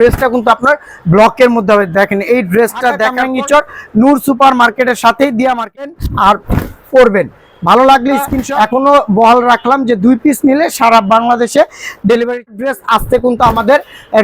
ড্রেসটা কিন্তু আপনার ব্লকের মধ্যে হবে। দেখেন এই ড্রেসটা দেখেন নিচর নূর সুপার মার্কেটের সাথেই দিয়া মার্কেট আর পরবেন। ভালো লাগলে স্ক্রিনশট এখনও বহাল রাখলাম যে দুই পিস নিলে সারা বাংলাদেশে ডেলিভারি ড্রেস আসতে কিন্তু আমাদের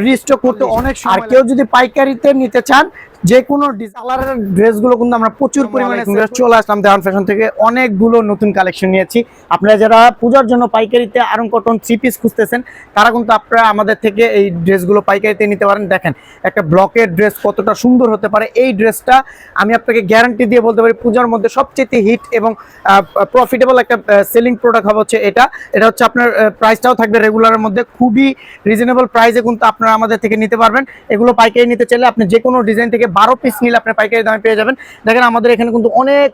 রিস্টক করতে অনেক আর কেউ যদি পাইকারিতে নিতে চান যে কোনো কালারের ড্রেসগুলো কিন্তু আমরা প্রচুর পরিমাণে চলে আসলাম দেওয়ান ফ্যাশন থেকে অনেকগুলো নতুন কালেকশন নিয়েছি। আপনারা যারা পূজার জন্য পাইকারিতে আরং কটন থ্রি পিস খুঁজতেছেন তারা কিন্তু আপনারা আমাদের থেকে এই ড্রেসগুলো পাইকারিতে নিতে পারেন। দেখেন একটা ব্লকের ড্রেস কতটা সুন্দর হতে পারে। এই ড্রেসটা আমি আপনাকে গ্যারান্টি দিয়ে বলতে পারি পূজার মধ্যে সবচেয়ে হিট এবং প্রফিটেবল একটা সেলিং প্রোডাক্ট হবে হচ্ছে এটা। এটা হচ্ছে আপনার প্রাইসটাও থাকবে রেগুলারের মধ্যে। খুবই রিজনেবল প্রাইসে কিন্তু আপনারা আমাদের থেকে নিতে পারবেন। এগুলো পাইকারি নিতে চাইলে আপনি যে কোনো ডিজাইন থেকে বারো পিস নিলে আপনি পাইকারি দামে পেয়ে যাবেন। দেখেন, আমাদের এখানে কিন্তু অনেক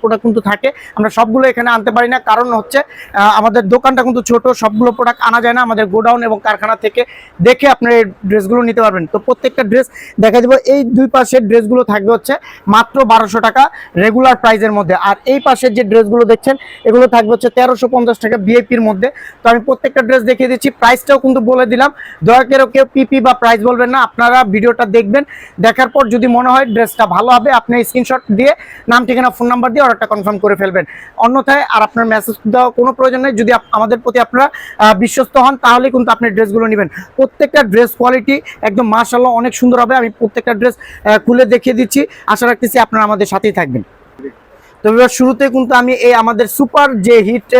প্রোডাক্ট কিন্তু থাকে। আমরা সবগুলো এখানে আনতে পারি না। কারণ হচ্ছে আমাদের দোকানটা কিন্তু ছোট, সবগুলো প্রোডাক্ট আনা যায় না। আমাদের গোডাউন এবং কারখানা থেকে দেখে আপনার এই ড্রেসগুলো নিতে পারবেন। তো প্রত্যেকটা ড্রেস দেখা যাবে, এই দুই পাশের ড্রেসগুলো থাকবে হচ্ছে মাত্র বারোশো টাকা রেগুলার প্রাইজের মধ্যে। আর এই পাশের যে ড্রেসগুলো দেখছেন, এগুলো থাকবে হচ্ছে তেরোশো পঞ্চাশ টাকা বিআইপির মধ্যে। তো আমি প্রত্যেকটা ড্রেস দেখিয়ে দিচ্ছি। প্রাইসটাও কিন্তু বলে দিলাম। দয়া করে কেউ পিপি বা প্রাইস বলবেন না। আপনারা ভিডিওটা দেখবেন। দেখার পর যদি মনে হয় ড্রেসটা ভালো হবে, আপনি স্ক্রিনশট দিয়ে নাম, ঠিকানা ফোন নাম্বার দিয়ে অর্ডারটা কনফার্ম করে ফেলবেন। অন্যথায় আর আপনার মেসেজ দেওয়া কোনো প্রয়োজন নেই। যদি আমাদের প্রতি আপনারা বিশ্বস্ত হন, তাহলে কিন্তু আপনি ড্রেসগুলো নেবেন। প্রত্যেকটা ড্রেস কোয়ালিটি একদম মার্শাল্লাহ অনেক সুন্দর হবে। আমি প্রত্যেকটা ড্রেস খুলে দেখিয়ে দিচ্ছি। আশা রাখতেছি আপনারা আমাদের সাথেই থাকবেন। তো এবার শুরুতে কিন্তু আমি এই আমাদের সুপার যে হিট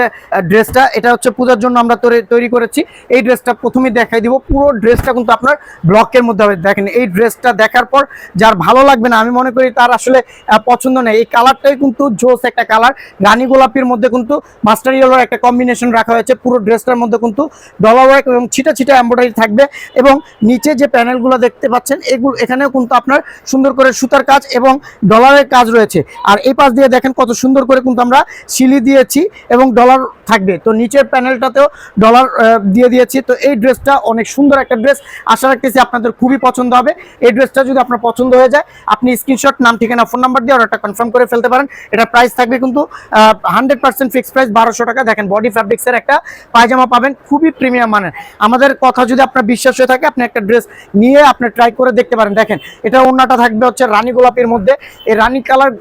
ড্রেসটা, এটা হচ্ছে পূজার জন্য আমরা তৈরি- করেছি। এই ড্রেসটা প্রথমে দেখাই দিব। পুরো ড্রেসটা কিন্তু আপনার ব্লকের মধ্যে হবে। দেখেন, এই ড্রেসটা দেখার পর যার ভালো লাগবে না, আমি মনে করি তার আসলে পছন্দ নেই। এই কালারটাই কিন্তু জোস একটা কালার। রানী গোলাপির মধ্যে কিন্তু মাস্টার ইয়েলোর একটা কম্বিনেশন রাখা হয়েছে। পুরো ড্রেসটার মধ্যে কিন্তু ডলার ওয়ার্ক এবং ছিটা ছিটা এম্ব্রয়ডারি থাকবে এবং নিচে যে প্যানেলগুলো দেখতে পাচ্ছেন, এগুলো, এখানেও কিন্তু আপনার সুন্দর করে সুতার কাজ এবং ডলারের কাজ রয়েছে। আর এই পাশ দিয়ে দেখেন কত সুন্দর করে কিন্তু আমরা সিলি দিয়েছি এবং ডলার থাকবে। তো নিচের প্যানেলটাতেও ডলার দিয়ে দিয়েছি। তো এই ড্রেসটা অনেক সুন্দর একটা ড্রেস। আশা রাখতেছি আপনাদের খুবই পছন্দ হবে। এই ড্রেসটা যদি আপনার পছন্দ হয়ে যায়, আপনি স্ক্রিনশট নাম, ঠিকানা ফোন নাম্বার দিয়ে অর্ডারটা কনফার্ম করে ফেলতে পারেন। এটা প্রাইস থাকবে কিন্তু হান্ড্রেড পার্সেন্ট ফিক্স প্রাইস বারোশো টাকা। দেখেন বডি ফ্যাব্রিক্সের একটা পায়জামা পাবেন, খুবই প্রিমিয়াম মানের। আমাদের কথা যদি আপনার বিশ্বাস হয়ে থাকে, আপনি একটা ড্রেস নিয়ে আপনি ট্রাই করে দেখতে পারেন। দেখেন, এটা ওন্নাটা থাকবে হচ্ছে রানী গোলাপের মধ্যে। এই রানী কালার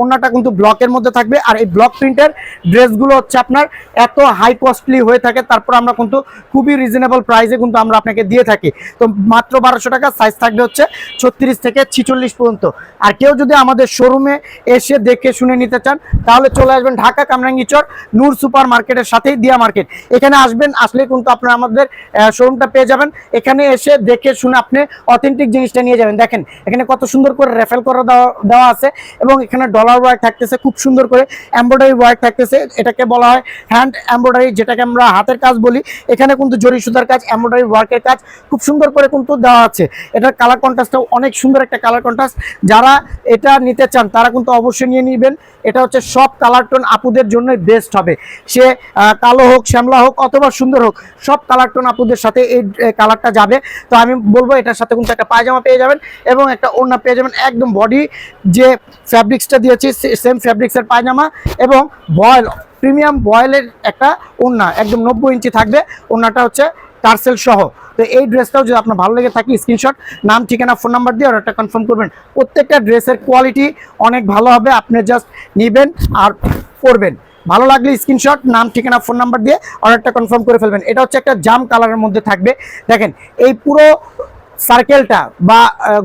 ওন্নাটা কিন্তু ব্লকের মধ্যে থাকবে। আর এই ব্লক প্রিন্টের ড্রেসগুলো হচ্ছে আপনার এত হাই কস্টলি হয়ে থাকে, তারপর আমরা কিন্তু খুবই রিজনেবল প্রাইসে কিন্তু আমরা আপনাকে দিয়ে থাকি। তো মাত্র বারোশো টাকা সাইজ থাকবে হচ্ছে ছত্রিশ থেকে ছিচল্লিশ পর্যন্ত। আর কেউ যদি আমাদের শোরুমে এসে দেখে শুনে নিতে চান, তাহলে চলে আসবেন ঢাকা কামরাঙ্গিচর নূর সুপার মার্কেটের সাথেই দিয়া মার্কেট। এখানে আসবেন, আসলে কিন্তু আপনারা আমাদের শোরুমটা পেয়ে যাবেন। এখানে এসে দেখে শুনে আপনি অথেন্টিক জিনিসটা নিয়ে যাবেন। দেখেন, এখানে কত সুন্দর করে রেফেল করে দেওয়া দেওয়া আছে এবং এখানে ডলার ওয়ার্ক থাকতেছে, খুব সুন্দর করে এমব্রয়ডারি ওয়ার্ক থাকতেছে, এটাকে বলা হয় হ্যান্ড এমব্রয়ডারি যেটাকে আমরা হাতের কাজ বলি। এখানে কিন্তু জরি সুতার কাজ এমব্রয়ডারি ওয়ার্কের কাজ খুব সুন্দর করে কিন্তু দেওয়া আছে। এটার কালার কন্ট্রাস্টটাও অনেক সুন্দর একটা কালার কন্ট্রাস্ট যারা এটা নিতে চান, তারা কিন্তু অবশ্যই নিয়ে নেবেন। এটা হচ্ছে সব কালার টোন আপুদের জন্য বেস্ট হবে। সে কালো হোক, শ্যামলা হোক, অথবা সুন্দর হোক, সব কালার টোন আপুদের সাথে এই কালারটা যাবে। তো আমি বলব, এটার সাথে কিন্তু একটা পায়জামা পেয়ে যাবেন এবং একটা ওড়না পেয়ে যাবেন। একদম বডি যে ফ্যাব্রিক্সটা দিয়েছি সেম ফ্যাব্রিক্সের পায়জামা এবং বয়েল প্রিমিয়াম বয়েলের একটা ওড়না, একদম নব্বই ইঞ্চি থাকবে, ওড়নাটা হচ্ছে টার্সেল সহ। তো এই ড্রেসটাও যদি আপনার ভালো লেগে থাকে স্ক্রিনশট নাম, ঠিকানা ফোন নাম্বার দিয়ে অর্ডারটা কনফার্ম করবেন। প্রত্যেকটা ড্রেসের কোয়ালিটি অনেক ভালো হবে, আপনি জাস্ট নেবেন আর পরবেন। ভালো লাগলে স্ক্রিনশট নাম, ঠিকানা ফোন নাম্বার দিয়ে অর্ডারটা কনফার্ম করে ফেলবেন। এটা হচ্ছে একটা জাম কালারের মধ্যে থাকবে। দেখেন, এই পুরো সার্কেলটা বা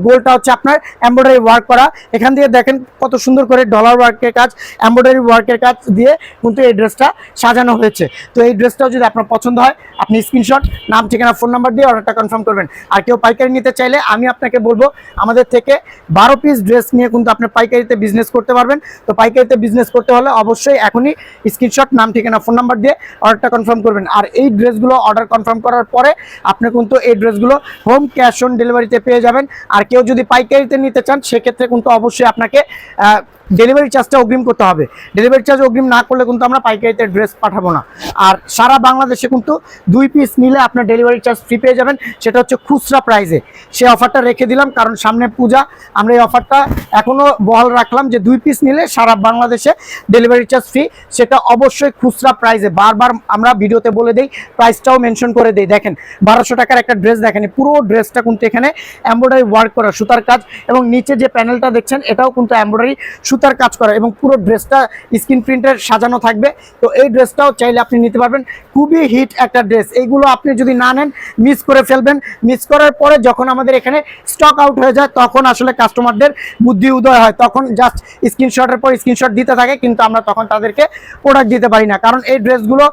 গোলটা হচ্ছে আপনার এমব্রয়ডারি ওয়ার্ক করা। এখান দিয়ে দেখেন কত সুন্দর করে ডলার ওয়ার্কের কাজ এমব্রয়ডারি ওয়ার্কের কাজ দিয়ে কিন্তু এই ড্রেসটা সাজানো হয়েছে। তো এই ড্রেসটাও যদি আপনার পছন্দ হয়, আপনি স্ক্রিনশট নাম, ঠিকানা ফোন নাম্বার দিয়ে অর্ডারটা কনফার্ম করবেন। আর কেউ পাইকারি নিতে চাইলে আমি আপনাকে বলব, আমাদের থেকে বারো পিস ড্রেস নিয়ে কিন্তু আপনি পাইকারিতে বিজনেস করতে পারবেন। তো পাইকারিতে বিজনেস করতে হলে অবশ্যই এখনই স্ক্রিনশট নাম, ঠিকানা ফোন নাম্বার দিয়ে অর্ডারটা কনফার্ম করবেন। আর এই ড্রেসগুলো অর্ডার কনফার্ম করার পরে আপনি কিন্তু এই ড্রেসগুলো হোম ক্যাশ অন ডেলিভারিতে পেয়ে যাবেন। আর কেউ যদি পাইকারিতে নিতে চান, সেক্ষেত্রে কিন্তু অবশ্যই আপনাকে ডেলিভারি চার্জটা অগ্রিম করতে হবে। ডেলিভারি চার্জ অগ্রিম না করলে কিন্তু আমরা পাইকারিতে ড্রেস পাঠাবো না। আর সারা বাংলাদেশে কিন্তু দুই পিস নিলে আপনার ডেলিভারি চার্জ ফ্রি পেয়ে যাবেন। সেটা হচ্ছে খুচরা প্রাইসে সেই অফারটা রেখে দিলাম, কারণ সামনে পূজা। আমরা এই অফারটা এখনও বহাল রাখলাম যে দুই পিস নিলে সারা বাংলাদেশে ডেলিভারি চার্জ ফ্রি সেটা অবশ্যই খুচরা প্রাইসে বারবার আমরা ভিডিওতে বলে দিই প্রাইসটাও মেনশন করে দিই। দেখেন, বারোশো টাকার একটা ড্রেস দেখেন পুরো ড্রেসটা কিন্তু এখানে এমব্রয়ডারি ওয়ার্ক করা, সুতার কাজ। এবং নিচে যে প্যানেলটা দেখছেন, এটাও কিন্তু এমব্রয়ডারি সুতার কাজ করা। এবং পুরো ড্রেসটা স্ক্রিন প্রিন্টের সাজানো থাকবে। তো এই ড্রেসটাও চাইলে আপনি নিতে পারবেন। খুবই হিট একটা ড্রেস এইগুলো আপনি যদি না নেন মিস করে ফেলবেন। মিস করার পরে যখন আমাদের এখানে স্টক আউট হয়ে যায়, তখন আসলে কাস্টমারদের বুদ্ধি উদয় হয়। তখন জাস্ট স্ক্রিনশটের পর স্ক্রিনশট দিতে থাকে, কিন্তু আমরা তখন তাদেরকে প্রোডাক্ট দিতে পারি না। কারণ এই ড্রেসগুলো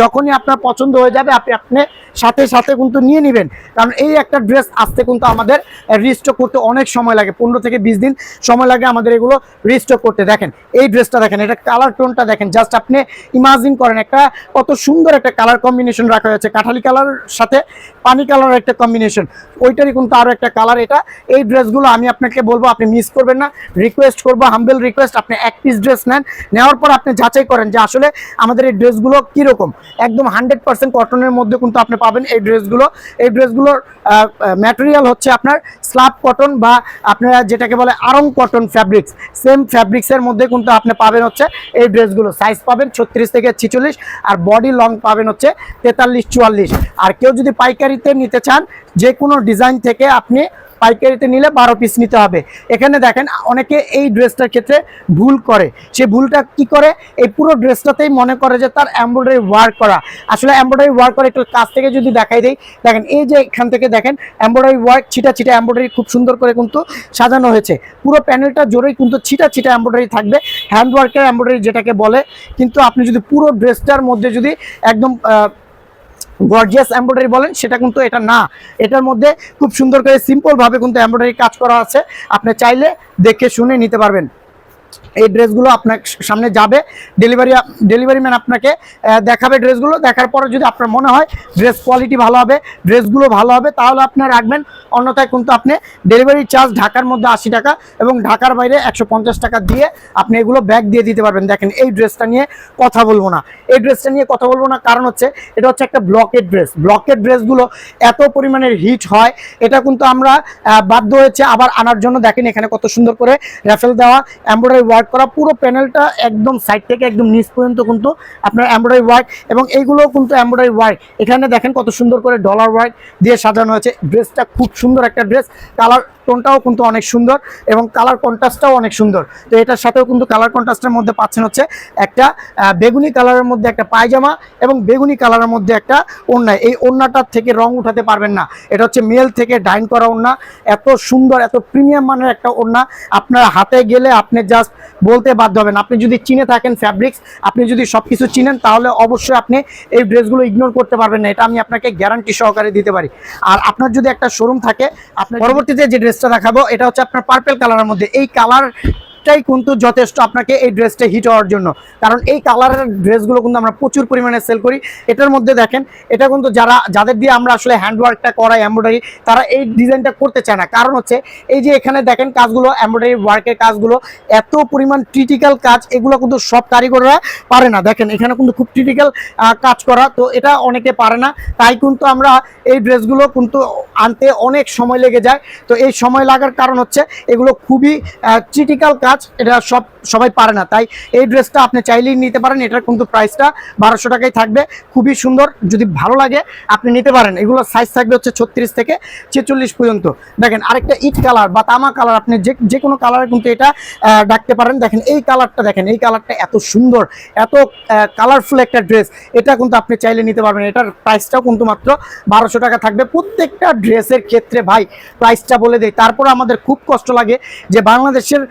যখনই আপনার পছন্দ হয়ে যাবে, আপনি আপনি সাথে সাথে কিন্তু নিয়ে নেবেন। কারণ এই একটা ড্রেস আসতে কিন্তু আমাদের রিস্টক করতে অনেক সময় লাগে। পনেরো থেকে বিশ দিন সময় লাগে আমাদের এগুলো রিস্টক করতে। দেখেন, এই ড্রেসটা দেখেন, এটা কালার টোনটা দেখেন। জাস্ট আপনি ইমাজিন করেন, একটা কত সুন্দর একটা কালার কম্বিনেশন রাখা হয়েছে। কাঠালি কালার সাথে পানি কালার একটা কম্বিনেশন ওইটারই কিন্তু আরও একটা কালার এটা। এই ড্রেসগুলো আমি আপনাকে বলব, আপনি মিস করবেন না। রিকোয়েস্ট করব হাম্বেল রিকোয়েস্ট আপনি এক পিস ড্রেস নেন। নেওয়ার পর আপনি যাচাই করেন যে আসলে আমাদের এই ড্রেসগুলো কীরকম। একদম হান্ড্রেড পার্সেন্ট কটনের মধ্যে কিন্তু আপনি পাবেন এই ড্রেসগুলো এই ড্রেসগুলোর ম্যাটেরিয়াল হচ্ছে আপনার স্লাব কটন বা আপনারা যেটাকে বলে আরং কটন ফ্যাব্রিক্স সেম ফ্যাব্রিক্সের মধ্যে কিন্তু আপনি পাবেন হচ্ছে এই ড্রেসগুলো সাইজ পাবেন ছত্রিশ থেকে ছিচল্লিশ আর বডি লং পাবেন হচ্ছে তেতাল্লিশ, চুয়াল্লিশ। আর কেউ যদি পাইকারিতে নিতে চান যে কোনো ডিজাইন থেকে আপনি পাইকারিতে নিলে বারো পিস নিতে হবে। এখানে দেখেন অনেকে এই ড্রেসটার ক্ষেত্রে ভুল করে। সে ভুলটা কি করে? এই পুরো ড্রেসটাতেই মনে করে যে তার এমব্রয়ডারি ওয়ার্ক করা। আসলে এমব্রয়ডারি ওয়ার্ক করে একটু কাছ থেকে যদি দেখাই দেয় দেখেন এই যে এখান থেকে দেখেন এমব্রয়ডারি ওয়ার্ক ছিটা ছিটা এমব্রয়ডারি খুব সুন্দর করে কিন্তু সাজানো হয়েছে। পুরো প্যানেলটা জোরেই কিন্তু ছিটা ছিটা এমব্রয়ডারি থাকবে। হ্যান্ড ওয়ার্কের এমব্রয়ডারি যেটাকে বলে, কিন্তু আপনি যদি পুরো ড্রেসটার মধ্যে যদি একদম গর্জিয়াস এমব্রয়ডারি বলেন, সেটা কিন্তু এটা না। এটার মধ্যে খুব সুন্দর করে সিম্পলভাবে কিন্তু এম্ব্রয়ডারি কাজ করা আছে। আপনি চাইলে দেখে শুনে নিতে পারবেন। এই ড্রেসগুলো আপনার সামনে যাবে। ডেলিভারি ডেলিভারি ম্যান আপনাকে দেখাবে ড্রেসগুলো। দেখার পরে যদি আপনার মনে হয় ড্রেস কোয়ালিটি ভালো হবে, ড্রেসগুলো ভালো হবে, তাহলে আপনার রাখবেন। অন্যথায় কিন্তু আপনি ডেলিভারি চার্জ ঢাকার মধ্যে আশি টাকা এবং ঢাকার বাইরে একশো পঞ্চাশ টাকা দিয়ে আপনি এগুলো ব্যাগ দিয়ে দিতে পারবেন। দেখেন, এই ড্রেসটা নিয়ে কথা বলব না। এই ড্রেসটা নিয়ে কথা বলব না, কারণ হচ্ছে এটা হচ্ছে একটা ব্লকের ড্রেস ব্লকের ড্রেসগুলো এত পরিমাণের হিট হয়, এটা কিন্তু আমরা বাধ্য হয়েছে আবার আনার জন্য। দেখেন, এখানে কত সুন্দর করে র্যাফেল দেওয়া এমব্রয়ডারি ওয়ার্ক করা পুরো প্যানেলটা একদম সাইড থেকে একদম নিচ পর্যন্ত কিন্তু আপনার এমব্রয়ডারি ওয়ার্ক এবং এইগুলোও কিন্তু এমব্রয়ডারি ওয়ার্ক এখানে দেখেন কত সুন্দর করে ডলার ওয়ার্ক দিয়ে সাজানো হয়েছে। ড্রেসটা খুব সুন্দর একটা ড্রেস কালার টোনটাও কিন্তু অনেক সুন্দর এবং কালার কন্ট্রাস্টটাও অনেক সুন্দর। তো এটার সাথেও কিন্তু কালার কন্ট্রাস্টের মধ্যে পাচ্ছেন হচ্ছে একটা বেগুনি কালারের মধ্যে একটা পায়জামা এবং বেগুনি কালারের মধ্যে একটা ওড়না। এই ওড়নাটার থেকে রং উঠাতে পারবেন না। এটা হচ্ছে মেল থেকে ডাইন করা ওড়না। এত সুন্দর, এত প্রিমিয়াম মানের একটা ওড়না। আপনার হাতে গেলে আপনি জাস্ট বলতে বাধ্য হবেন। আপনি যদি চিনে থাকেন ফ্যাব্রিক্স আপনি যদি সব কিছু চিনেন, তাহলে অবশ্যই আপনি এই ড্রেসগুলো ইগনোর করতে পারবেন না। এটা আমি আপনাকে গ্যারান্টি সহকারে দিতে পারি। আর আপনার যদি একটা শোরুম থাকে, আপনার পরবর্তীতে যে ড্রেসটা দেখাবো, এটা হচ্ছে আপনার পার্পেল কালারের মধ্যে। এই কালার টাই কিন্তু যথেষ্ট আপনাকে এই ড্রেসটা হিট হওয়ার জন্য। কারণ এই কালারের ড্রেসগুলো কিন্তু আমরা প্রচুর পরিমাণে সেল করি। এটার মধ্যে দেখেন, এটা কিন্তু যারা, যাদের দিয়ে আমরা আসলে হ্যান্ডওয়ার্কটা করাই এমব্রয়ডারি তারা এই ডিজাইনটা করতে চায় না। কারণ হচ্ছে, এই যে এখানে দেখেন কাজগুলো এমব্রয়ডারি ওয়ার্কের কাজগুলো, এত পরিমাণ ক্রিটিক্যাল কাজ, এগুলো কিন্তু সব কারিগররা পারে না। দেখেন, এখানে কিন্তু খুব ক্রিটিক্যাল কাজ করা, তো এটা অনেকে পারে না। তাই কিন্তু আমরা এই ড্রেসগুলো কিন্তু আনতে অনেক সময় লেগে যায়। তো এই সময় লাগার কারণ হচ্ছে, এগুলো খুবই ক্রিটিক্যাল কাজ এটা সব, সবাই পারে না। তাই এই ড্রেসটা আপনি চাইলেই নিতে পারেন এটার কিন্তু প্রাইসটা বারোশো টাকায় থাকবে। খুবই সুন্দর, যদি ভালো লাগে আপনি নিতে পারেন। এগুলো সাইজ থাকবে হচ্ছে ছত্রিশ থেকে ছেচল্লিশ পর্যন্ত। দেখেন, আরেকটা ইট কালার বা তামা কালার, আপনি যে যে কোনো কালারে কিন্তু এটা ডাকতে পারেন। দেখেন, এই কালারটা দেখেন, এই কালারটা এত সুন্দর, এত কালারফুল একটা ড্রেস, এটা কিন্তু আপনি চাইলে নিতে পারবেন। এটার প্রাইসটাও কিন্তু মাত্র বারোশো টাকা থাকবে। প্রত্যেকটা ড্রেসের ক্ষেত্রে ভাই প্রাইসটা বলে দেয় তারপর আমাদের খুব কষ্ট লাগে যে বাংলাদেশের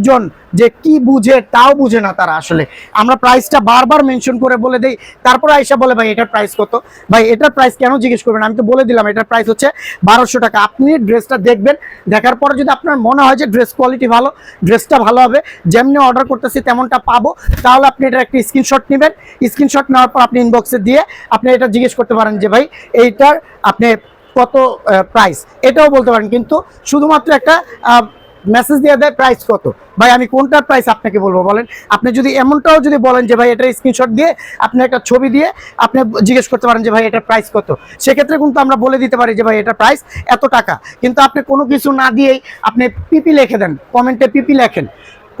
লোকজন যে কি বুঝে, তাও বুঝে না তারা আসলে। আমরা প্রাইসটা বারবার মেনশন করে বলে দেই, তারপর আইসা বলে, ভাই, এটার প্রাইস কত? ভাই, এটার প্রাইস কেন জিজ্ঞেস করবেন? আমি তো বলে দিলাম, এটার প্রাইস হচ্ছে বারোশো টাকা। আপনি ড্রেসটা দেখবেন, দেখার পরে যদি আপনার মনে হয় যে ড্রেস কোয়ালিটি ভালো ড্রেসটা ভালো হবে, যেমনি অর্ডার করতেছি তেমনটা পাবো, তাহলে আপনি এটা একটা স্ক্রিনশট নেবেন। স্ক্রিনশট নেওয়ার পর আপনি ইনবক্সে দিয়ে আপনি এটা জিজ্ঞেস করতে পারেন যে, ভাই, এইটার আপনি কত প্রাইস এটাও বলতে পারেন, কিন্তু শুধুমাত্র একটা মেসেজ দিয়ে দেয় প্রাইস কত? ভাই, আমি কোনটার প্রাইস আপনাকে বলব বলেন? আপনি যদি এমনটাও যদি বলেন যে, ভাই, এটা স্ক্রিনশট দিয়ে আপনি একটা ছবি দিয়ে আপনি জিজ্ঞেস করতে পারেন যে, ভাই এটার প্রাইস কত? সেক্ষেত্রে কিন্তু আমরা বলে দিতে পারি যে, ভাই এটার প্রাইস এত টাকা। কিন্তু আপনি কোনো কিছু না দিয়েই আপনি পিপি লিখে দেন কমেন্টে পিপি লেখেন।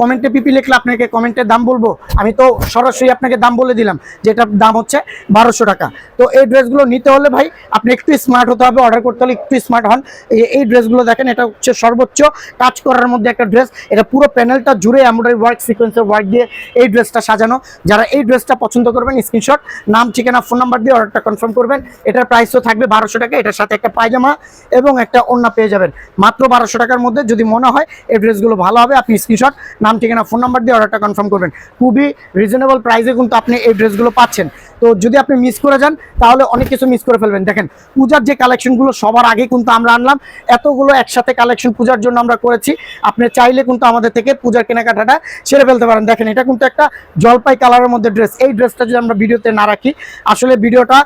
কমেন্টে পিপি লিখলে আপনাকে কমেন্টের দাম বলব। আমি তো সরাসরি আপনাকে দাম বলে দিলাম যেটার দাম হচ্ছে বারোশো টাকা। তো এই ড্রেসগুলো নিতে হলে ভাই, আপনি একটু স্মার্ট হতে হবে অর্ডার করতে হলে একটু স্মার্ট হন। এই- ড্রেসগুলো দেখেন, এটা হচ্ছে সর্বোচ্চ কাজ করার মধ্যে একটা ড্রেস। এটা পুরো প্যানেলটা জুড়ে এমব্রয়ডারি ওয়ার্ক সিকোয়েন্সের ওয়ার্ক দিয়ে এই ড্রেসটা সাজানো। যারা এই ড্রেসটা পছন্দ করবেন স্ক্রিনশট নাম, ঠিকানা ফোন নাম্বার দিয়ে অর্ডারটা কনফার্ম করবেন। এটার প্রাইসও থাকবে বারোশো টাকা, এটার সাথে একটা পায়জামা এবং একটা ওড়না পেয়ে যাবেন। মাত্র বারোশো টাকার মধ্যে যদি মনে হয় এই ড্রেসগুলো ভালো হবে, আপনি স্ক্রিনশট নাম ঠিকানা ফোন নাম্বার দিয়ে অর্ডারটা কনফার্ম করবেন। খুবই রিজনেবল প্রাইসে কিন্তু আপনি এই ড্রেসগুলো পাচ্ছেন। তো যদি আপনি মিস করে যান, তাহলে অনেক কিছু মিস করে ফেলবেন। দেখেন, পূজার যে কালেকশনগুলো সবার আগে কিন্তু আমরা আনলাম, এতগুলো একসাথে কালেকশন পূজার জন্য আমরা করেছি। আপনি চাইলে কিন্তু আমাদের থেকে পূজার কেনাকাটাটা সেরে ফেলতে পারেন। দেখেন, এটা কিন্তু একটা জলপাই কালারের মধ্যে ড্রেস এই ড্রেসটা যদি আমরা ভিডিওতে না রাখি, আসলে ভিডিওটা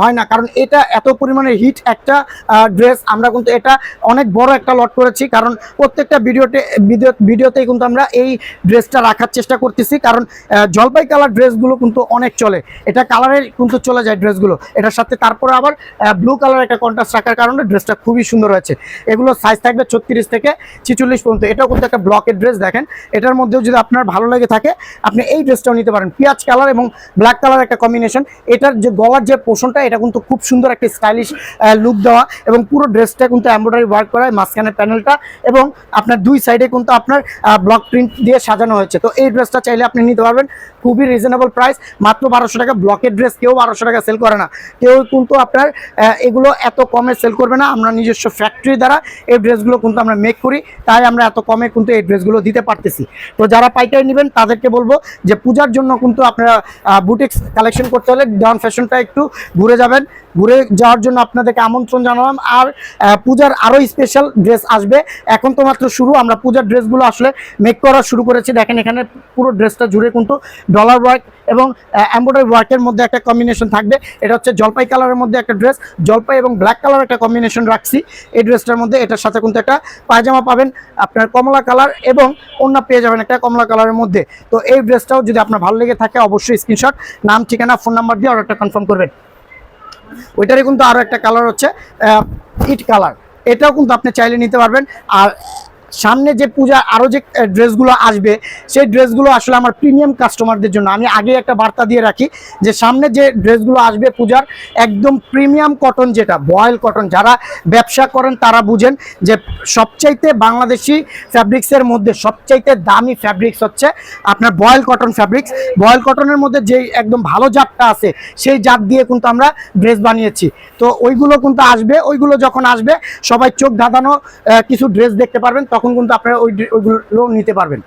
হয় না। কারণ এটা এত পরিমাণে হিট একটা ড্রেস আমরা কিন্তু এটা অনেক বড় একটা লট করেছি। কারণ প্রত্যেকটা ভিডিওতে ভিডিও ভিডিওতেই কিন্তু আমরা এই ড্রেসটা রাখার চেষ্টা করতেছি। কারণ জলপাই কালার ড্রেসগুলো কিন্তু অনেক চলে। এটা কালারের কিন্তু চলে যায় ড্রেসগুলো। এটার সাথে তারপরে আবার ব্লু কালার একটা কন্ট্রাস্ট রাখার কারণে ড্রেসটা খুবই সুন্দর হয়েছে। এগুলো সাইজ থাকবে ছত্রিশ থেকে ছিচল্লিশ পর্যন্ত। এটাও কিন্তু একটা ব্লকের ড্রেস দেখেন। এটার মধ্যেও যদি আপনার ভালো লেগে থাকে, আপনি এই ড্রেসটাও নিতে পারেন। পেঁয়াজ কালার এবং ব্ল্যাক কালার একটা কম্বিনেশন এটার যে গলার যে পোষণটা এটা কিন্তু খুব সুন্দর একটা স্টাইলিশ লুক দেওয়া এবং পুরো ড্রেসটা কিন্তু এমব্রয়ডারি ওয়ার্ক করা হয় মাঝখানের প্যানেলটা এবং আপনার দুই সাইডে কিন্তু আপনার ব্লক প্রিন্ট দিয়ে সাজানো হয়েছে। তো এই ড্রেসটা চাইলে আপনি নিতে পারবেন। খুবই রিজনেবল প্রাইস মাত্র বারোশো টাকা ব্লকের ড্রেস কেউ বারোশো টাকা সেল করে না। কেউ কিন্তু আপনার এগুলো এত কমে সেল করবে না। আমরা নিজস্ব ফ্যাক্টরি দ্বারা এই ড্রেসগুলো কিন্তু আমরা মেক করি। তাই আমরা এত কমে কিন্তু এই ড্রেসগুলো দিতে পারতেছি। তো যারা পাইকারি নেবেন, তাদেরকে বলব যে পূজার জন্য কিন্তু আপনারা বুটিক্স কালেকশন করতে হলে ডাউন ফ্যাশনটা একটু ঘুরে যাবেন। ঘুরে যাওয়ার জন্য আপনাদেরকে আমন্ত্রণ জানালাম। আর পূজার আরও স্পেশাল ড্রেস আসবে। এখন তো মাত্র শুরু। আমরা পূজার ড্রেসগুলো আসলে মেক করা শুরু করেছি। দেখেন এখানে পুরো ড্রেসটা জুড়ে কিন্তু ডলার ওয়ার্ক এবং এম্ব্রয়ডারি ওয়ার্কের মধ্যে একটা কম্বিনেশন থাকবে। এটা হচ্ছে জলপাই কালারের মধ্যে একটা ড্রেস জলপাই এবং ব্ল্যাক কালার একটা কম্বিনেশন রাখছি। এই ড্রেসটার মধ্যে এটার সাথে কিন্তু একটা পায়জামা পাবেন আপনার কমলা কালার এবং অন্য পেয়ে যাবেন একটা কমলা কালারের মধ্যে। তো এই ড্রেসটাও যদি আপনার ভালো লেগে থাকে, অবশ্যই স্ক্রিনশট নাম, ঠিকানা ফোন নাম্বার দিয়ে অর্ডারটা কনফার্ম করবেন। ওইটারই কিন্তু আরও একটা কালার হচ্ছে ইট কালার এটাও কিন্তু আপনি চাইলে নিতে পারবেন। আর সামনে যে পূজা আরও যে ড্রেসগুলো আসবে, সেই ড্রেসগুলো আসলে আমার প্রিমিয়াম কাস্টমারদের জন্য। আমি আগে একটা বার্তা দিয়ে রাখি যে, সামনে যে ড্রেসগুলো আসবে পূজার, একদম প্রিমিয়াম কটন যেটা, বয়েল কটন, যারা ব্যবসা করেন তারা বুঝেন যে, সবচাইতে বাংলাদেশি ফ্যাব্রিক্সের মধ্যে সবচাইতে দামি ফ্যাব্রিক্স হচ্ছে আপনার বয়েল কটন ফ্যাব্রিক্স। বয়েল কটনের মধ্যে যেই একদম ভালো জাতটা আছে, সেই জাত দিয়ে কিন্তু আমরা ড্রেস বানিয়েছি। তো ওইগুলো কিন্তু আসবে, ওইগুলো যখন আসবে, সবাই চোখ ধাঁধানো কিছু ড্রেস দেখতে পারবেন, তখন কিন্তু আপনারা ওই ওইগুলো লোন নিতে পারবেন।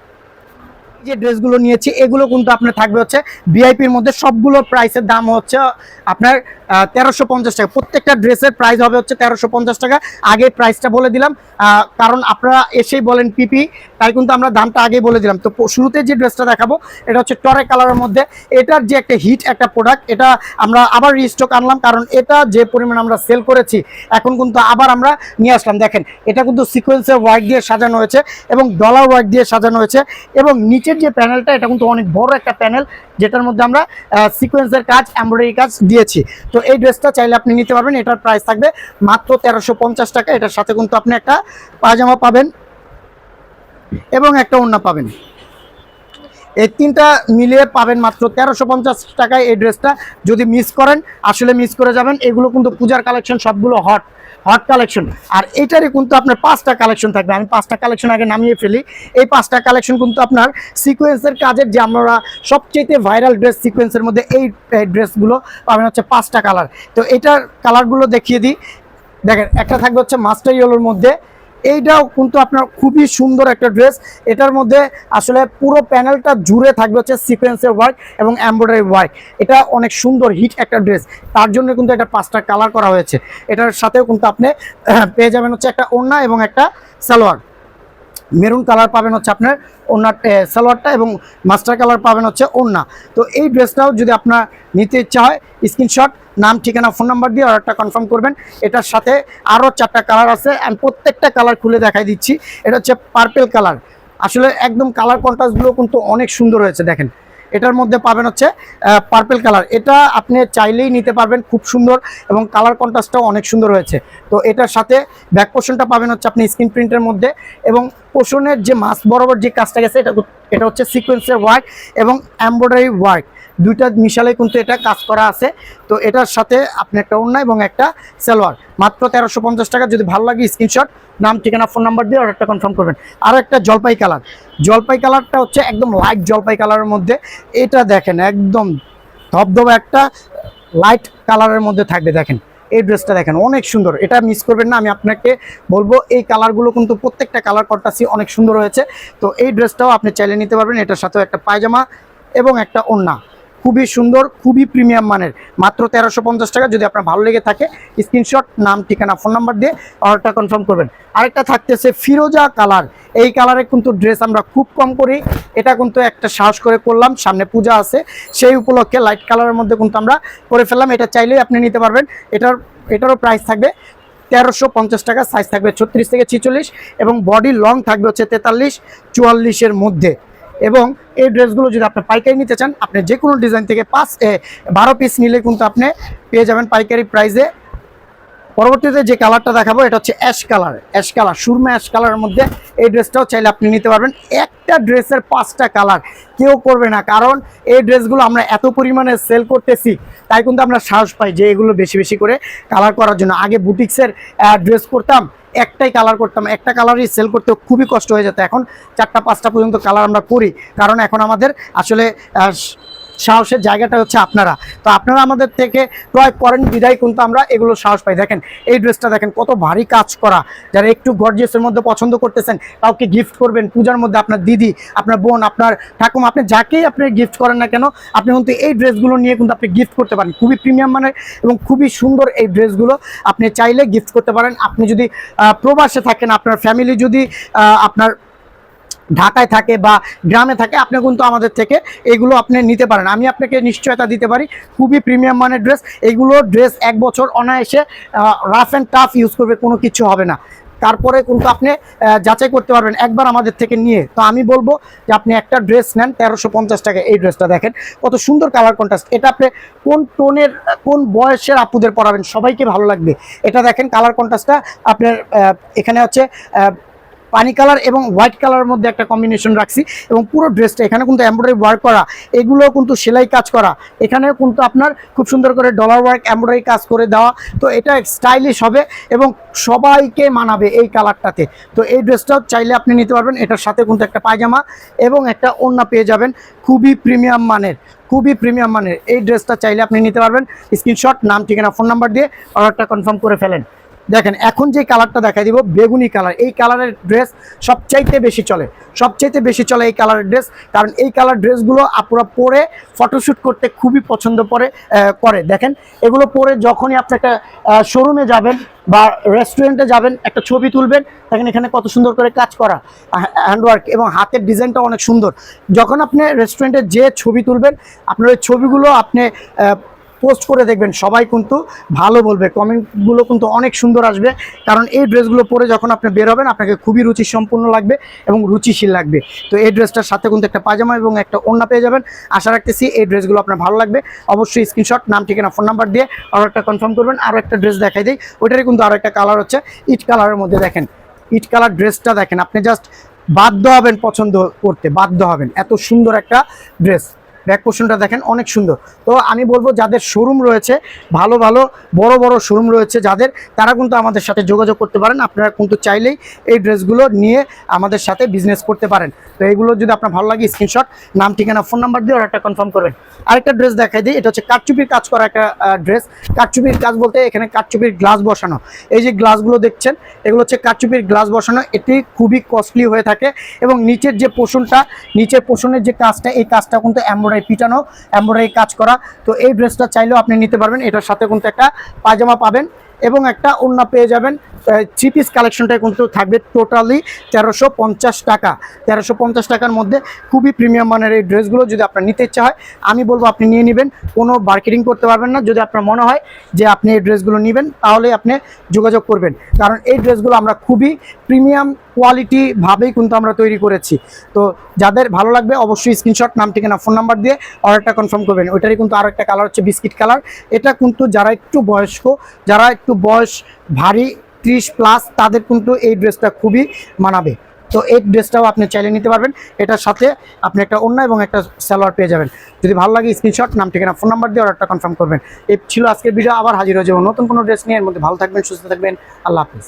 যে ড্রেসগুলো নিয়েছি, এগুলো কিন্তু আপনার থাকবে হচ্ছে ভিআইপির মধ্যে। সবগুলো প্রাইসের দাম হচ্ছে আপনার তেরোশো পঞ্চাশ টাকা। প্রত্যেকটা ড্রেসের প্রাইস হবে হচ্ছে তেরোশো পঞ্চাশ টাকা। আগে প্রাইসটা বলে দিলাম কারণ আপনারা এসেই বলেন পিপি তাই কিন্তু আমরা দামটা আগে বলে দিলাম। তো শুরুতে যে ড্রেসটা দেখাবো, এটা হচ্ছে টরে কালারের মধ্যে। এটার যে একটা হিট একটা প্রোডাক্ট এটা আমরা আবার রিস্টক আনলাম, কারণ এটা যে পরিমাণ আমরা সেল করেছি, এখন কিন্তু আবার আমরা নিয়ে আসলাম। দেখেন, এটা কিন্তু সিকোয়েন্সের ওয়ার্ক দিয়ে সাজানো হয়েছে এবং ডলার ওয়ার্ক দিয়ে সাজানো হয়েছে এবং নিচের যে প্যানেলটা, এটা কিন্তু অনেক বড় একটা প্যানেল, যেটার মধ্যে আমরা সিকোয়েন্সের কাজ এমব্রয়ডারি কাজ দিয়েছি। তো এই ড্রেসটা চাইলে আপনি নিতে পারবেন, এটার প্রাইস থাকবে মাত্র তেরোশো টাকা। এটার সাথে কিন্তু আপনি একটা পায়জামা পাবেন এবং একটা ওড়না পাবেন। এই তিনটা মিলিয়ে পাবেন মাত্র তেরোশো পঞ্চাশ টাকায় এই ড্রেসটা। যদি মিস করেন, আসলে মিস করে যাবেন। এগুলো কিন্তু পূজার কালেকশন সবগুলো হট হট কালেকশন আর এটারই কিন্তু আপনার পাঁচটা কালেকশন থাকবে। আমি পাঁচটা কালেকশন আগে নামিয়ে ফেলি। এই পাঁচটা কালেকশন কিন্তু আপনার সিকোয়েন্সের কাজের যে আমরা সবচেয়ে ভাইরাল ড্রেস সিকোয়েন্সের মধ্যে এই ড্রেসগুলো পাবেন হচ্ছে পাঁচটা কালার তো এটার কালারগুলো দেখিয়ে দিই। দেখেন, একটা থাকবে হচ্ছে মাস্টার ইয়েলোর মধ্যে। এইটাও কিন্তু আপনার খুবই সুন্দর একটা ড্রেস। এটার মধ্যে আসলে পুরো প্যানেলটা জুড়ে থাকবে হচ্ছে সিকোয়েন্সের ওয়ার্ক এবং এমব্রয়ডারি ওয়ার্ক এটা অনেক সুন্দর, হিট একটা ড্রেস। তার জন্য কিন্তু এটা পাঁচটা কালার করা হয়েছে। এটার সাথেও কিন্তু আপনি পেয়ে যাবেন হচ্ছে একটা ওড়না এবং একটা সালোয়ার। মেরুন কালার পাবেন হচ্ছে আপনার ওনার সালোয়ারটা এবং মাস্টার কালার পাবেন হচ্ছে ওনা তো এই ড্রেসটাও যদি আপনার নিতে ইচ্ছা হয়, স্ক্রিনশট, নাম, ঠিকানা, ফোন নাম্বার দিয়ে অর্ডারটা কনফার্ম করবেন। এটার সাথে আরও চারটা কালার আছে আমি প্রত্যেকটা কালার খুলে দেখাই দিচ্ছি। এটা হচ্ছে পার্পেল কালার। আসলে একদম কালার কন্ট্রাস্টগুলো কিন্তু অনেক সুন্দর হয়েছে, দেখেন। এটার মধ্যে পাবেন হচ্ছে পার্পেল কালার এটা আপনি চাইলেই নিতে পারবেন, খুব সুন্দর এবং কালার কন্ট্রাস্টটাও অনেক সুন্দর হয়েছে। তো এটার সাথে ব্যাক পোর্শনটা পাবেন হচ্ছে আপনি স্ক্রিন প্রিন্টের মধ্যে এবং পোষণের যে মাছ বরাবর যে কাজটা গেছে, এটা এটা হচ্ছে সিকোয়েন্সের ওয়ার্ক এবং এমব্রয়ডারি ওয়ার্ক দুইটা মিশালে কিন্তু এটা কাজ করা আছে। তো এটার সাথে আপনি একটা অন্য এবং একটা সালোয়ার। মাত্র তেরোশো পঞ্চাশ টাকা, যদি ভালো লাগে স্ক্রিনশট নাম, ঠিকানা ফোন নাম্বার দিয়ে অর্ডারটা কনফার্ম করবেন। আর একটা জলপাই কালার। জলপাই কালারটা হচ্ছে একদম লাইট জলপাই কালারের মধ্যে। এটা দেখেন, একদম ধবধবে একটা লাইট কালারের মধ্যে থাকবে, দেখেন। এই ড্রেসটা দেখেন, অনেক সুন্দর। এটা মিস করবেন না, আমি আপনাকে বলব, এই কালারগুলো কিন্তু প্রত্যেকটা কালার কন্টাসি অনেক সুন্দর হয়েছে। তো এই ড্রেসটাও আপনি চাইলে নিতে পারবেন, এটার সাথেও একটা পায়জামা এবং একটা ওড়না। খুবই সুন্দর, খুবই প্রিমিয়াম মানের। মাত্র তেরোশো পঞ্চাশ টাকা, যদি আপনার ভালো লেগে থাকে স্ক্রিনশট নাম, ঠিকানা ফোন নাম্বার দিয়ে অর্ডারটা কনফার্ম করবেন। আরেকটা থাকতেছে ফিরোজা কালার। এই কালারে কিন্তু ড্রেস আমরা খুব কম করি। এটা কিন্তু একটা সাহস করে করলাম, সামনে পূজা আছে। সেই উপলক্ষে লাইট কালারের মধ্যে কিন্তু আমরা করে ফেললাম। এটা চাইলেই আপনি নিতে পারবেন। এটার, এটারও প্রাইস থাকবে তেরোশো পঞ্চাশ টাকা সাইজ থাকবে ছত্রিশ থেকে ছিচল্লিশ এবং বডি লং থাকবে হচ্ছে তেতাল্লিশ, চুয়াল্লিশের মধ্যে। এবং এই ড্রেসগুলো যদি আপনি পাইকারি নিতে চান, আপনি যে কোনো ডিজাইন থেকে পাঁচ বারো পিস নিলে কিন্তু আপনি পেয়ে যাবেন পাইকারি প্রাইসে পরবর্তীতে যে কালারটা দেখাবো, এটা হচ্ছে অ্যাশ কালার অ্যাশ কালার সুরমা অ্যাশ কালারের মধ্যে এই ড্রেসটাও চাইলে আপনি নিতে পারবেন। একটা ড্রেসের পাঁচটা কালার কেউ করবে না, কারণ এই ড্রেসগুলো আমরা এত পরিমাণে সেল করতেছি, তাই কিন্তু আমরা সাহস পাই যে এগুলো বেশি বেশি করে কালার করার জন্য। আগে বুটিক্সের ড্রেস করতাম একটাই কালার করতাম, একটা কালারই সেল করতে খুবই কষ্ট হয়ে যেত। এখন চারটা, পাঁচটা পর্যন্ত কালার আমরা করি। কারণ এখন আমাদের আসলে সাহসের জায়গাটা হচ্ছে আপনারা। তো আপনারা আমাদের থেকে ক্রয় করেন, বিদায় কিন্তু আমরা এগুলো সাহস পাই। দেখেন, এই ড্রেসটা দেখেন, কত ভারী কাজ করা। যারা একটু গর্জিয়াসের মধ্যে পছন্দ করতেছেন, কাউকে গিফট করবেন, পূজার মধ্যে আপনার দিদি, আপনার বোন, আপনার ঠাকুমা, আপনি যাকেই আপনি গিফট করেন না কেন, আপনি কিন্তু এই ড্রেসগুলো নিয়ে কিন্তু আপনি গিফট করতে পারেন। খুবই প্রিমিয়াম মানের এবং খুবই সুন্দর এই ড্রেসগুলো আপনি চাইলে গিফট করতে পারেন। আপনি যদি প্রবাসে থাকেন, আপনার ফ্যামিলি যদি আপনার ঢাকায় থাকে বা গ্রামে থাকে, আপনি কিন্তু আমাদের থেকে এগুলো আপনি নিতে পারেন। আমি আপনাকে নিশ্চয়তা দিতে পারি, খুবই প্রিমিয়াম মানের ড্রেস এগুলো ড্রেস এক বছর অনায়াসে রাফ অ্যান্ড টাফ ইউজ করবে, কোনো কিছু হবে না। তারপরে কিন্তু আপনি যাচাই করতে পারবেন, একবার আমাদের থেকে নিয়ে। তো আমি বলব যে আপনি একটা ড্রেস নেন, তেরোশো পঞ্চাশ টাকা এই ড্রেসটা দেখেন। কত সুন্দর কালার কন্ট্রাস্ট এটা আপনি কোন টোনের, কোন বয়সের আপুদের পরাবেন, সবাইকে ভালো লাগবে। এটা দেখেন কালার কন্ট্রাস্টটা আপনার এখানে হচ্ছে পানি কালার এবং হোয়াইট কালারের মধ্যে একটা কম্বিনেশন রাখছি এবং পুরো ড্রেসটা এখানে কিন্তু এমব্রয়ডারি ওয়ার্ক করা এগুলো কিন্তু সেলাই কাজ করা। এখানেও কিন্তু আপনার খুব সুন্দর করে ডলার ওয়ার্ক এমব্রয়ডারি কাজ করে দেওয়া। তো এটা স্টাইলিশ হবে এবং সবাইকে মানাবে এই কালারটাতে। তো এই ড্রেসটাও চাইলে আপনি নিতে পারবেন, এটার সাথে কিন্তু একটা পায়জামা এবং একটা ওড়না পেয়ে যাবেন। খুবই প্রিমিয়াম মানের, খুবই প্রিমিয়াম মানের। এই ড্রেসটা চাইলে আপনি নিতে পারবেন। স্ক্রিনশট, নাম, ঠিকানা ফোন নাম্বার দিয়ে অর্ডারটা কনফার্ম করে ফেলেন। দেখেন এখন যে কালারটা দেখাই দিব বেগুনি কালার। এই কালারের ড্রেস সবচাইতে বেশি চলে। সবচাইতে বেশি চলে এই কালারের ড্রেস কারণ এই কালার ড্রেসগুলো আপনারা পরে ফটোশ্যুট করতে খুবই পছন্দ আহ, করে। দেখেন এগুলো পরে যখনই আপনি একটা শোরুমে যাবেন বা রেস্টুরেন্টে যাবেন একটা ছবি তুলবেন দেখেন এখানে কত সুন্দর করে কাজ করা হ্যান্ডওয়ার্ক এবং হাতের ডিজাইনটা অনেক সুন্দর। যখন আপনি রেস্টুরেন্টে যে ছবি তুলবেন আপনার ওই ছবিগুলো আপনি পোস্ট করে দেখবেন। সবাই কিন্তু ভালো বলবে। কমেন্টগুলো কিন্তু অনেক সুন্দর আসবে। কারণ এই ড্রেসগুলো পরে যখন আপনি বের হবেন, আপনাকে খুবই রুচি সম্পূর্ণ লাগবে এবং রুচিশীল লাগবে। তো এই ড্রেসটার সাথে কিন্তু একটা পায়জামা এবং একটা ওড়না পেয়ে যাবেন। আশা রাখতেছি এই ড্রেসগুলো আপনার ভালো লাগবে। অবশ্যই স্ক্রিনশট নাম, ঠিকানা ফোন নাম্বার দিয়ে আরও একটা কনফার্ম করবেন। আরও একটা ড্রেস দেখাই দিই। ওইটারই কিন্তু আরও একটা কালার হচ্ছে। ইট কালারের মধ্যে দেখেন। ইট কালার ড্রেসটা দেখেন। আপনি জাস্ট বাধ্য হবেন পছন্দ করতে। বাধ্য হবেন। এত সুন্দর একটা ড্রেস ব্যাক পোর্শনটা দেখেন, অনেক সুন্দর। তো আমি বলব যাদের শোরুম রয়েছে, ভালো ভালো, বড় বড় শোরুম রয়েছে যাদের, তারা কিন্তু আমাদের সাথে যোগাযোগ করতে পারেন। আপনারা কিন্তু চাইলেই এই ড্রেসগুলো নিয়ে আমাদের সাথে বিজনেস করতে পারেন। তো এইগুলো যদি আপনার ভালো লাগে স্ক্রিনশট নাম, ঠিকানা ফোন নাম্বার দিয়ে অর্ডারটা কনফার্ম করবেন। আরেকটা ড্রেস দেখাই দিই, এটা হচ্ছে কাঠচুপির কাজ করা একটা ড্রেস কাঠচুপির কাজ বলতে এখানে কাঠচুপির গ্লাস বসানো। এই যে গ্লাসগুলো দেখছেন, এগুলো হচ্ছে কাঠচুপির গ্লাস বসানো। এটি খুবই কস্টলি হয়ে থাকে এবং নিচের যে পোষণটা নিচের পোষণের যে কাজটা, এই কাজটা কিন্তু এমব্রয়ডারি পিটানো, এমব্রয়ডারি কাজ করা। তো এই ড্রেসটা চাইলেও আপনি নিতে পারবেন। এটার সাথে কিন্তু একটা পায়জামা পাবেন। এবং একটা ওড়না পেয়ে যাবেন থ্রি পিস কালেকশনটা কিন্তু থাকবে টোটালি তেরোশো পঞ্চাশ টাকা। তেরোশো পঞ্চাশ টাকার মধ্যে খুবই প্রিমিয়াম মানের এই ড্রেসগুলো যদি আপনার নিতে ইচ্ছা হয়, আমি বলব আপনি নিয়ে নেবেন, কোনো মার্কেটিং করতে পারবেন না। যদি আপনার মনে হয় যে আপনি এই ড্রেসগুলো নেবেন, তাহলে আপনি যোগাযোগ করবেন। কারণ এই ড্রেসগুলো আমরা খুবই প্রিমিয়াম কোয়ালিটি ভাবেই কিন্তু আমরা তৈরি করেছি। তো যাদের ভালো লাগবে অবশ্যই স্ক্রিনশট নাম, ঠিকানা ফোন নাম্বার দিয়ে অর্ডারটা কনফার্ম করবেন। ওইটারই কিন্তু আরও একটা কালার হচ্ছে বিস্কিট কালার এটা কিন্তু যারা একটু বয়স্ক, যারা একটু বয়স ভারী, ত্রিশ প্লাস তাদের কিন্তু এই ড্রেসটা খুবই মানাবে। তো এই ড্রেসটাও আপনি চাইলে নিতে পারবেন। এটার সাথে আপনি একটা অন্য এবং একটা স্যালোয়ার পেয়ে যাবেন। যদি ভালো লাগে স্ক্রিনশট নাম, ঠিকানা ফোন নাম্বার দিয়ে অর্ডারটা কনফার্ম করবেন। এই ছিল আজকের ভিডিও আবার হাজির হয়ে যাব নতুন কোনো ড্রেস নিয়ে। এর মধ্যে ভালো থাকবেন, সুস্থ থাকবেন। আল্লাহ হাফিজ।